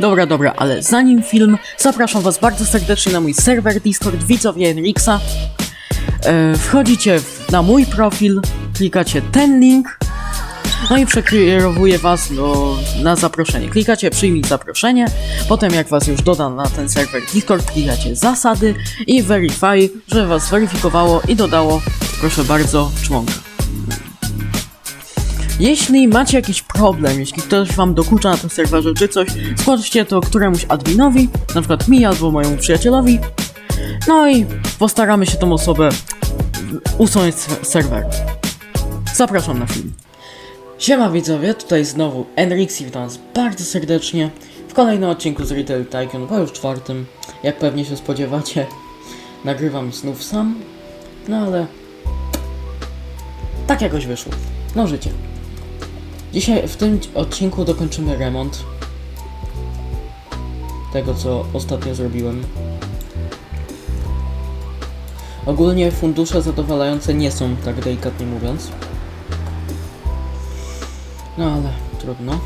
Dobra, dobra, ale zanim film, zapraszam was bardzo serdecznie na mój serwer Discord widzowie Enrixa. E, wchodzicie w, na mój profil, klikacie ten link, no i przekierowuje was do, na zaproszenie. Klikacie przyjmij zaproszenie, potem jak was już doda na ten serwer Discord, klikacie zasady i verify, że was zweryfikowało i dodało, proszę bardzo, członka. Jeśli macie jakiś problem, jeśli ktoś wam dokucza na tym serwerze czy coś, zgłoście to któremuś adminowi, na przykład mi albo mojemu przyjacielowi, no i postaramy się tą osobę usunąć z serweru. Zapraszam na film. Siema widzowie, tutaj znowu Enrix i witam was bardzo serdecznie w kolejnym odcinku z Retail Tycoon, bo już czwartym, jak pewnie się spodziewacie, nagrywam znów sam, no ale tak jakoś wyszło. No życie. Dzisiaj w tym odcinku dokończymy remont tego, co ostatnio zrobiłem. Ogólnie fundusze zadowalające nie są, tak delikatnie mówiąc. No ale trudno.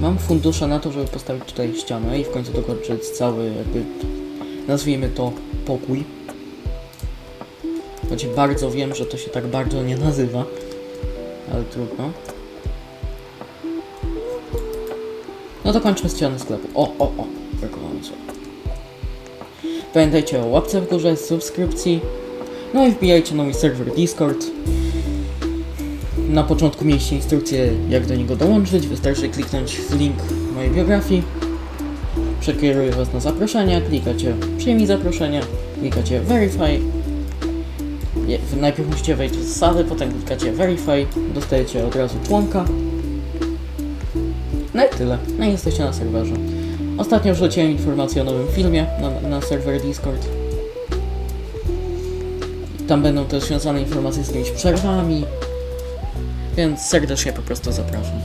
Mam fundusze na to, żeby postawić tutaj ścianę i w końcu dokończyć cały jakby, nazwijmy to, pokój. Choć bardzo wiem, że to się tak bardzo nie nazywa ale trudno. No to kończmy ścianę sklepu. O, o, o, brakowało co. Pamiętajcie o łapce w górze, subskrypcji. No i wbijajcie na mój serwer Discord. Na początku mieliście instrukcję jak do niego dołączyć. Wystarczy kliknąć w link mojej biografii. Przekieruję was na zaproszenie, klikacie przyjmij zaproszenie, klikacie verify je- najpierw musicie wejść w zasady, potem klikacie verify, dostajecie od razu członka. No i tyle. No i jesteście na serwerze. Ostatnio wrzuciłem informację o nowym filmie na, na serwer Discord. Tam będą też związane informacje z jakimiś przerwami. Więc serdecznie po prostu zapraszam.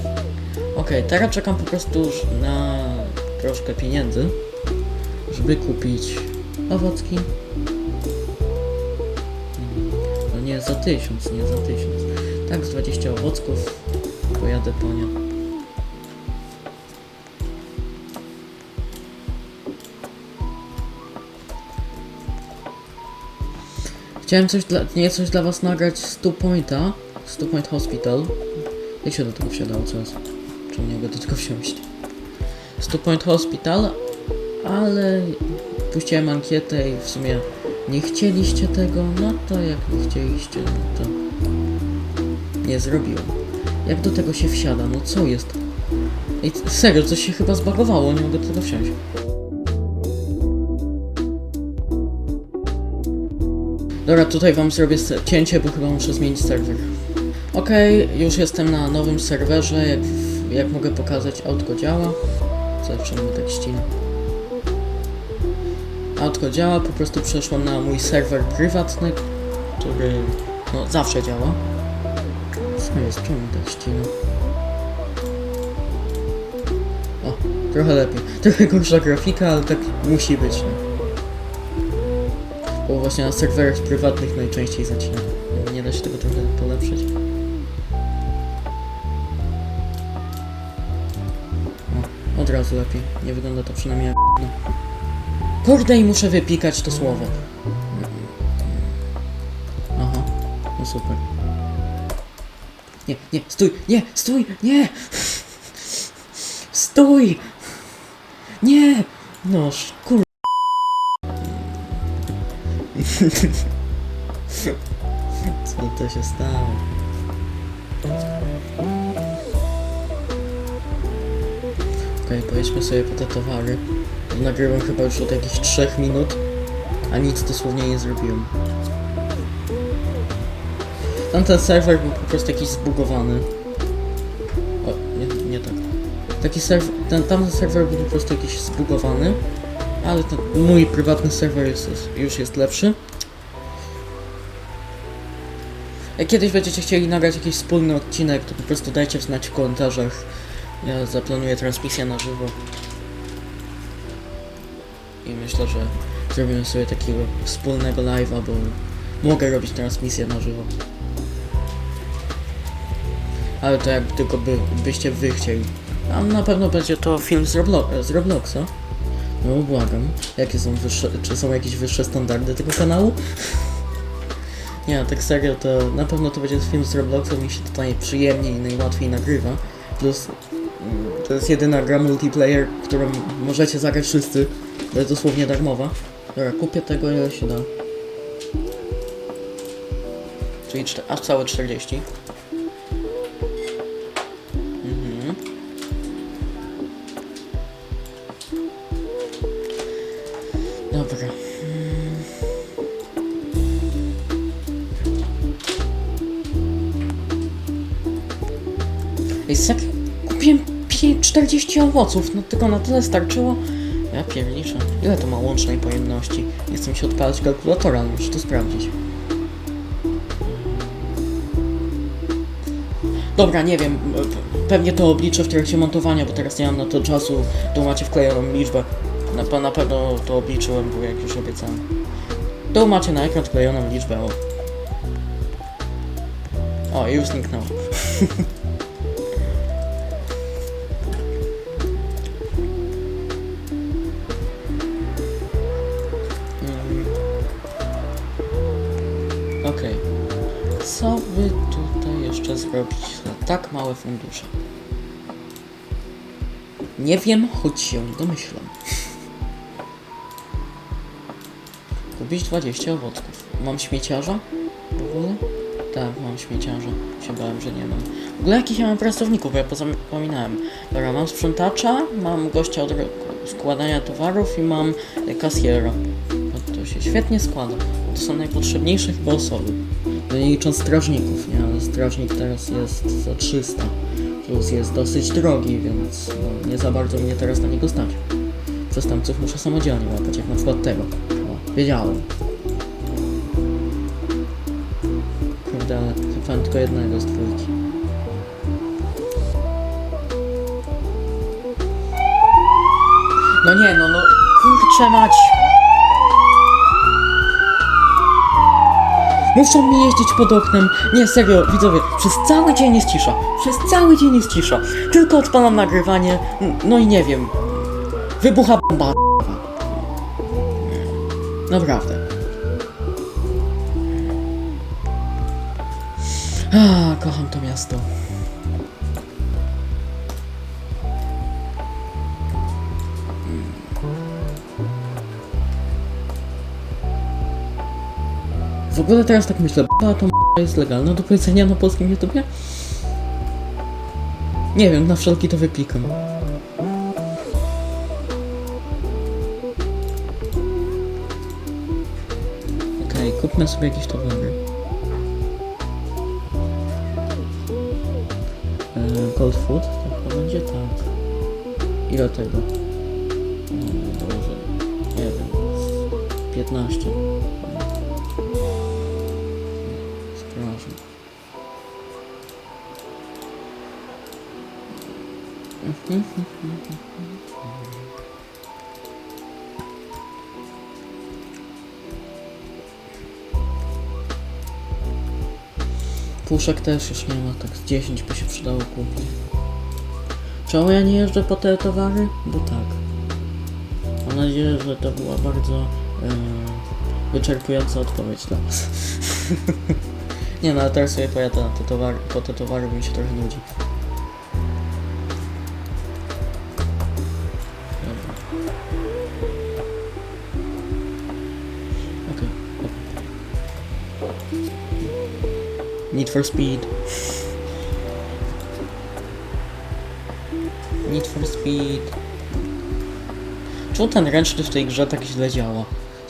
Okej, teraz czekam po prostu już na troszkę pieniędzy, żeby kupić owocki, za tysiąc, nie za tysiąc. Tak, z 20 owocków pojadę po nie. Chciałem coś dla, nie coś dla was nagrać z Two Pointa, z Two Point Hospital. Jak się do tego wsiadało, co jest? Czemu nie mogę do tego wsiąść? Z Two Point Hospital, ale puściłem ankietę i w sumie nie chcieliście tego, no to jak nie chcieliście, no to nie zrobiłem. Jak do tego się wsiada, no co jest? Ej, serio, coś się chyba zbagowało, nie mogę do tego wsiąść. Dobra, tutaj wam zrobię cięcie, bo chyba muszę zmienić serwer. Okej, już jestem na nowym serwerze, jak, jak mogę pokazać, autko działa. Zawsze mnie tak ścina. Autko działa, po prostu przeszło na mój serwer prywatny, który no zawsze działa. Co jest? Czemu tak ścina? O, trochę lepiej. Trochę gorsza grafika, ale tak musi być, no. Bo właśnie na serwerach prywatnych najczęściej zacina. Nie da się tego trochę polepszyć. O, od razu lepiej. Nie wygląda to przynajmniej jak no. Kurde i muszę wypikać to słowo. Aha, no super. Nie, nie, stój, nie, stój, nie! Stój! Nie! No, kur... Co to się stało? Okej, pojedźmy sobie po te towary. Nagrywam chyba już od jakichś 3 minut, a nic dosłownie nie zrobiłem. Tamten serwer był po prostu jakiś zbugowany. O, nie, nie tak. Taki serwer, ten tamten serwer był po prostu jakiś zbugowany, ale ten mój prywatny serwer jest, już jest lepszy. Jak kiedyś będziecie chcieli nagrać jakiś wspólny odcinek, to po prostu dajcie znać w komentarzach. Ja zaplanuję transmisję na żywo. I myślę, że zrobimy sobie takiego wspólnego live'a, bo mogę robić transmisję na żywo. Ale to jak tylko by, byście wy chcieli. A na pewno będzie to film z, Roblo- z Robloxa. No błagam. Jakie są wyższe, czy są jakieś wyższe standardy tego kanału? Nie, tak serio, to na pewno to będzie film z Robloxa, mi się tutaj przyjemniej i najłatwiej nagrywa. Plus mm, to jest jedyna gra multiplayer, którą możecie zagrać wszyscy. To jest dosłownie darmowa. Dobra, kupię tego ile się da. Czyli aż całe 40. Mhm. Ej, serio? Kupiłem pie- 40 owoców, no tylko na tyle starczyło. Ja pierniczę. Ile to ma łącznej pojemności? Chcę mi się odpalać kalkulatora, muszę to sprawdzić. Dobra, nie wiem, pe- pewnie to obliczę w trakcie montowania, bo teraz nie mam na to czasu, tu macie wklejoną liczbę. Na, na pewno to obliczyłem, bo jak już obiecałem. Tu macie na ekran wklejoną liczbę, o. O, już zniknęło. Tutaj jeszcze zrobić za tak małe fundusze? Nie wiem, choć się domyślam. Kupić 20 owoców. Mam śmieciarza? W ogóle? Tak, mam śmieciarza. Się bałem, że nie mam. W ogóle jakich ja mam pracowników, bo ja pozapominałem. Dobra, mam sprzątacza, mam gościa od składania towarów i mam e, kasjera. No to się świetnie składa. To są najpotrzebniejsze chyba osoby. No nie licząc strażników, nie? Ale strażnik teraz jest za 300. Plus jest dosyć drogi, więc no, nie za bardzo mnie teraz na niego stać. Przestępców muszę samodzielnie łapać, jak na przykład tego. O, wiedziałem. Kurde, ale chyba tylko jednego z dwójki. No nie, no, no, kurczę mać. Muszą mi jeździć pod oknem. Nie, serio, widzowie, przez cały dzień jest cisza. Przez cały dzień jest cisza. Tylko odpalam nagrywanie, no i nie wiem. Wybucha bomba. Naprawdę. A, kocham to miasto. Ogóle teraz tak myślę, a to jest legalna do powiedzenia na polskim YouTubie? Nie wiem, na wszelki to wypikam. Okej, kupmy sobie jakieś towary. E, Cold food? To chyba będzie tak. Ile tego? Boże, nie wiem. z 15. Puszek też już nie ma, tak z 10 by się przydało kupić. Czemu ja nie jeżdżę po te towary? Bo tak. Mam nadzieję, że to była bardzo e, wyczerpująca odpowiedź dla was. nie no, ale teraz sobie pojadę na te towary, po te towary, mi się trochę nudzi. Need for Speed. Need for Speed. Czemu ten ręczny w tej grze tak źle działa?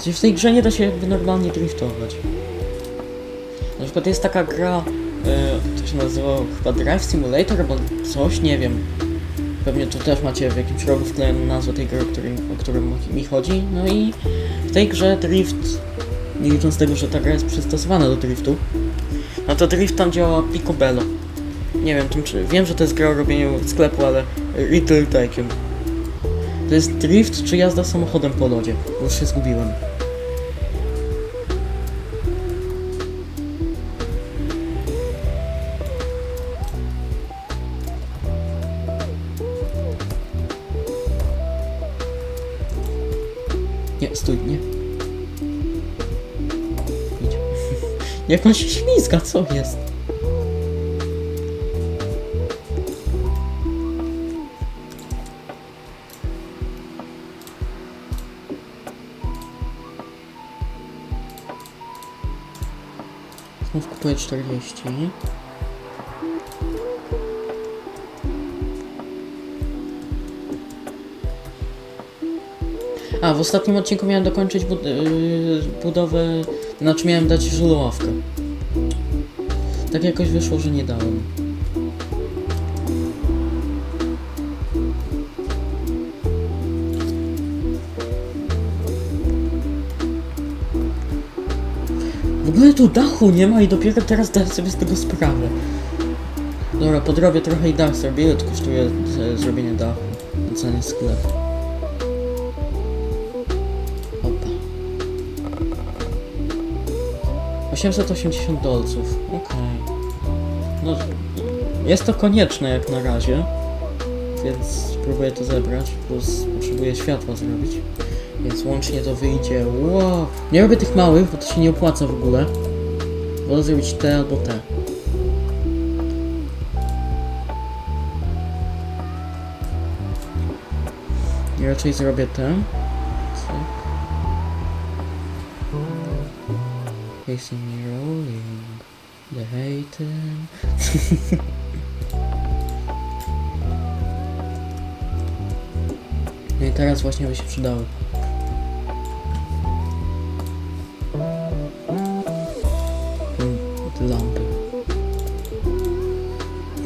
W tej grze nie da się normalnie driftować. Na przykład jest taka gra, e, to się nazywa chyba Drive Simulator albo coś, nie wiem. Pewnie tu też macie w jakimś rogu wklejoną nazwę tej gry, o, której, o mi chodzi. No i w tej grze drift, nie licząc tego, że ta gra jest przystosowana do driftu, no to drift tam działa Picobello. Nie wiem, tym, czy, wiem, że to jest gra o robieniu sklepu, ale Little Tycoon. To jest drift czy jazda samochodem po lodzie? Już się zgubiłem. Nie, stój, nie. Jak on się ślizga, co jest? Znów kupuję 40. A, w ostatnim odcinku miałem dokończyć bud yy, budowę, znaczy miałem dać żuloławkę. Tak jakoś wyszło, że nie dałem. W ogóle tu dachu nie ma i dopiero teraz zdałem sobie z tego sprawę. Dobra, podrobię trochę i dach zrobię. Ile to kosztuje e, zrobienie dachu? Na cenie sklepu. 880 dolców. Okej. No, jest to konieczne jak na razie. Więc spróbuję to zebrać. Plus potrzebuję światła zrobić. Więc łącznie to wyjdzie. Wow. Nie robię tych małych, bo to się nie opłaca w ogóle. Wolę zrobić te albo te. I raczej zrobię te. Facing. The hating. No i teraz właśnie by się przydały. Lampy.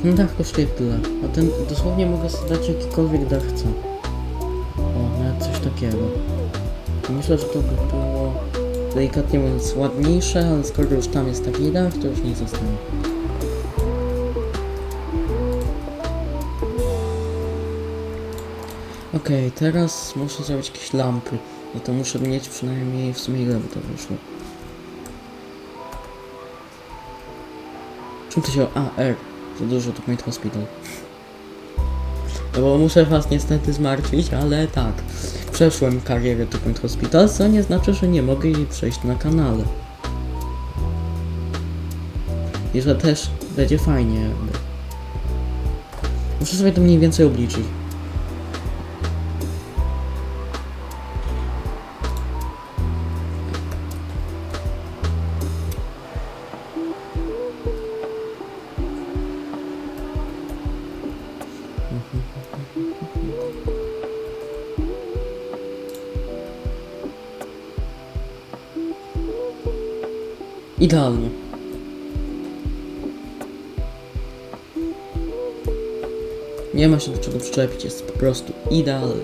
Ten dach kosztuje tyle, a ten dosłownie mogę sobie jakikolwiek dach chcę. O, nawet coś takiego. Myślę, że to by było delikatnie mówiąc ładniejsze, ale skoro już tam jest taki dach, to już nie zostanie. Okej, teraz muszę zrobić jakieś lampy. No to muszę mieć przynajmniej w sumie ile by to wyszło. Czym to się... A, R. Za dużo to Point Hospital. No bo muszę was niestety zmartwić, ale tak. Przeszłem karierę to Point Hospital, co nie znaczy, że nie mogę jej przejść na kanale. I że też będzie fajnie jakby. Muszę sobie to mniej więcej obliczyć. Idealnie. Nie ma się do czego przyczepić, jest po prostu idealnie.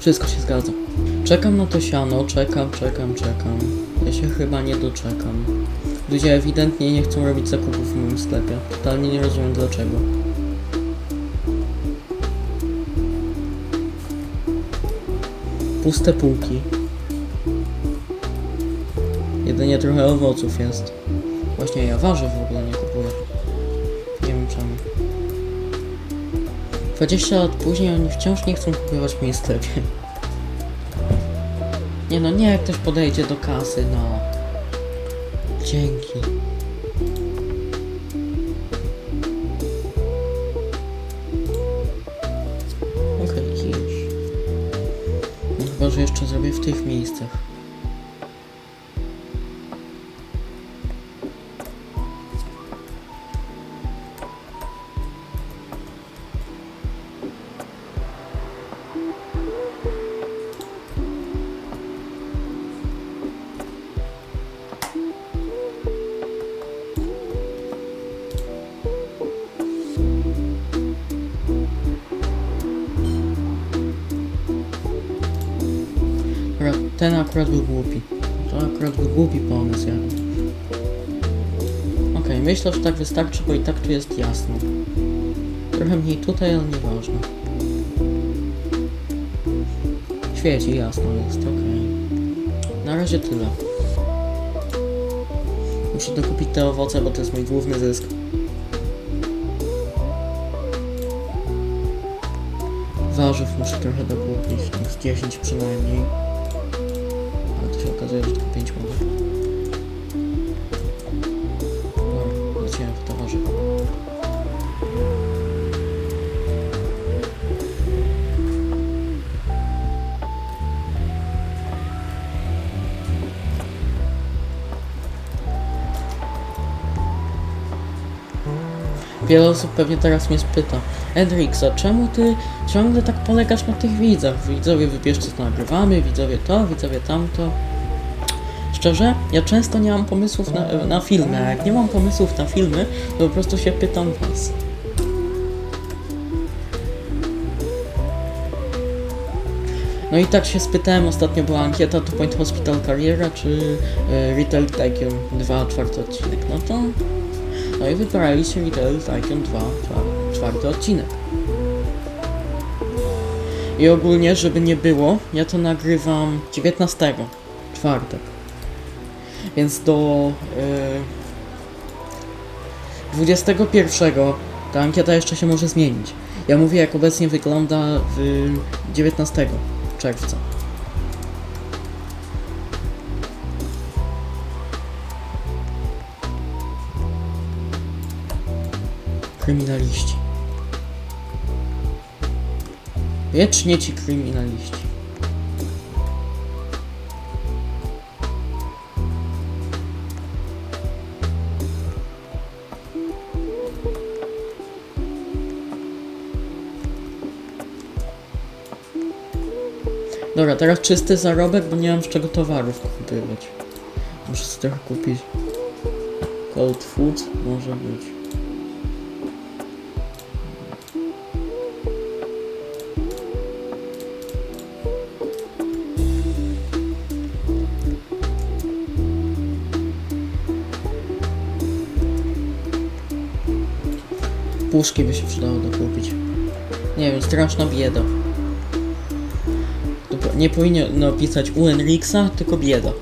Wszystko się zgadza. Czekam na to siano, czekam, czekam, czekam. Ja się chyba nie doczekam. Ludzie ewidentnie nie chcą robić zakupów w moim sklepie. Totalnie nie rozumiem dlaczego. Puste półki. Jedynie trochę owoców jest. Właśnie ja warzyw w ogóle nie kupuję. Nie wiem czemu. 20 lat później oni wciąż nie chcą kupować w moim sklepie. Nie no, nie jak ktoś podejdzie do kasy, no. Dzięki. Okej, okay, No chyba, że jeszcze zrobię w tych miejscach. Akurat był głupi. To akurat był głupi pomysł, ja. Okej, myślę, że tak wystarczy, bo i tak tu jest jasno. Trochę mniej tutaj, ale nieważne. Świeci, jasno jest, okej. Na razie tyle. Muszę dokupić te owoce, bo to jest mój główny zysk. Warzyw muszę trochę dokupić, tak z 10 przynajmniej. Tylko 5 mogę. Dobra, lecimy w to. Wiele osób pewnie teraz mnie spyta Edriksa, czemu ty ciągle tak polegasz na tych widzach? Widzowie wybierzcie co nagrywamy, widzowie to, widzowie tamto. Szczerze, ja często nie mam pomysłów na, na filmy, a jak nie mam pomysłów na filmy, to po prostu się pytam was. No i tak się spytałem, ostatnio była ankieta Two Point Hospital Carriera czy e, Retail Tycoon 2, czwarty odcinek. No to no i wybraliście Retail Tycoon 2, czwa- czwarty odcinek. I ogólnie, żeby nie było, ja to nagrywam 19, czwartek. Więc do yy, 21 ta ankieta jeszcze się może zmienić. Ja mówię, jak obecnie wygląda w 19 czerwca. Kryminaliści. Wiecznie ci kryminaliści. Dobra, teraz czysty zarobek, bo nie mam z czego towarów kupywać. Muszę sobie trochę kupić. Cold food może być. Puszki by się przydało dokupić. Nie wiem, straszna bieda. Nie powinno pisać u Enrixa, tylko bieda.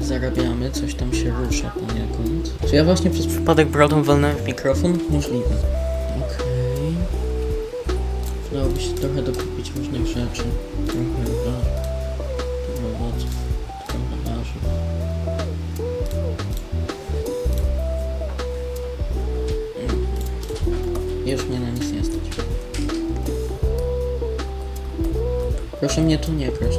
Zarabiamy, coś tam się rusza poniekąd. Czy ja właśnie przez przypadek brodem walnąłem mikrofon? Możliwe. Okej. Przydałoby się trochę dokupić różnych rzeczy. Trochę trochę Proszę mnie tu nie kraść.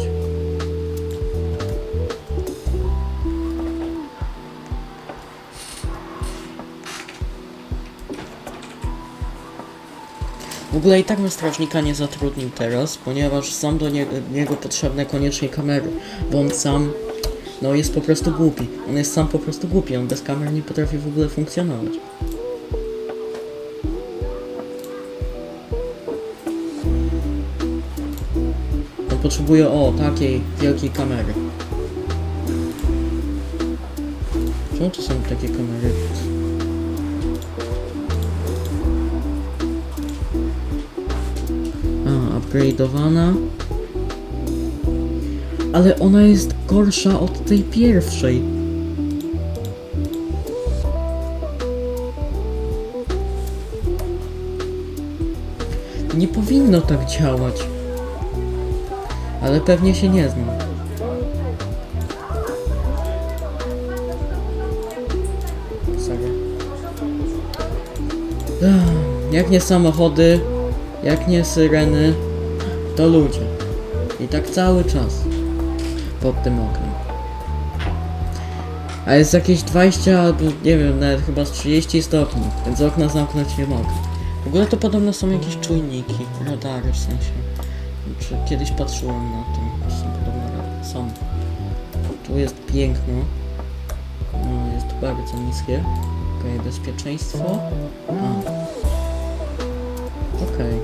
W ogóle i tak bym strażnika nie zatrudnił teraz, ponieważ są do nie niego potrzebne koniecznie kamery, bo on sam, no jest po prostu głupi. On jest sam po prostu głupi, on bez kamer nie potrafi w ogóle funkcjonować. On potrzebuje, o, takiej wielkiej kamery. Czemu to są takie kamery? A, upgrade'owana. Ale ona jest gorsza od tej pierwszej. Nie powinno tak działać. Ale pewnie się nie znam. Jak nie samochody, jak nie syreny, to ludzie. I tak cały czas. Pod tym oknem. A jest jakieś 20 albo nie wiem, nawet chyba z 30 stopni, więc okna zamknąć nie mogę. W ogóle to podobno są jakieś czujniki, radary w sensie. Kiedyś patrzyłem na tym, są. Są. Tu jest piękno. No, jest bardzo niskie. Okej, bezpieczeństwo. Okej.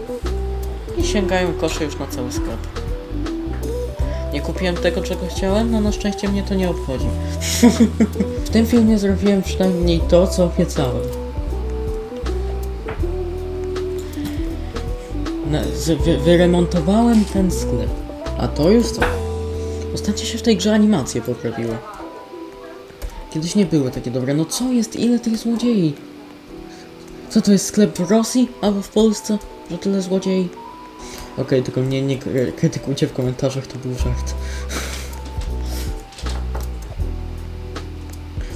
I sięgają kosze już na cały sklep. Nie kupiłem tego, czego chciałem, no na szczęście mnie to nie obchodzi. w tym filmie zrobiłem przynajmniej to, co obiecałem. Z, wy, wyremontowałem ten sklep. A to już co? Ostatnio się w tej grze animacje poprawiły. Kiedyś nie były takie dobre. No co jest? Ile tych złodziei? Co to jest sklep w Rosji albo w Polsce? Że tyle złodziei? Okej, tylko mnie nie kry- krytykujcie w komentarzach, to był żart.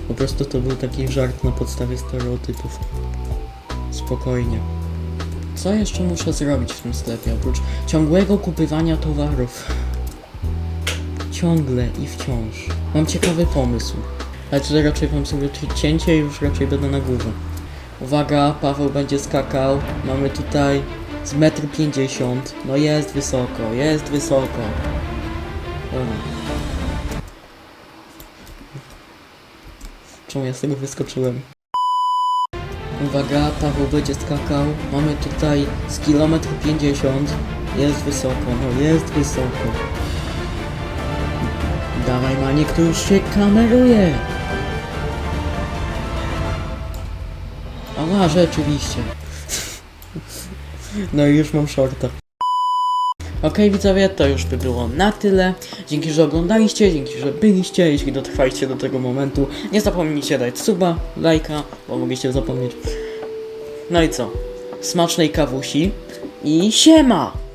Po prostu to był taki żart na podstawie stereotypów. Spokojnie. Co jeszcze muszę zrobić w tym sklepie, oprócz ciągłego kupywania towarów? Ciągle i wciąż. Mam ciekawy pomysł. Ale to raczej wam sobie cięcie i już raczej będę na górze. Uwaga, Paweł będzie skakał. Mamy tutaj z metr pięćdziesiąt. No jest wysoko, jest wysoko. Czemu ja z tego wyskoczyłem? Uwaga, Paweł będzie skakał. Mamy tutaj z kilometr 50. Jest wysoko, no jest wysoko. Dawaj Maniek, to już się kameruje. Ała, rzeczywiście. No i już mam shorta. Okej widzowie, to już by było na tyle. Dzięki, że oglądaliście, dzięki, że byliście. Jeśli dotrwaliście do tego momentu, nie zapomnijcie dać suba, lajka, bo mogliście zapomnieć. No i co? Smacznej kawusi i siema!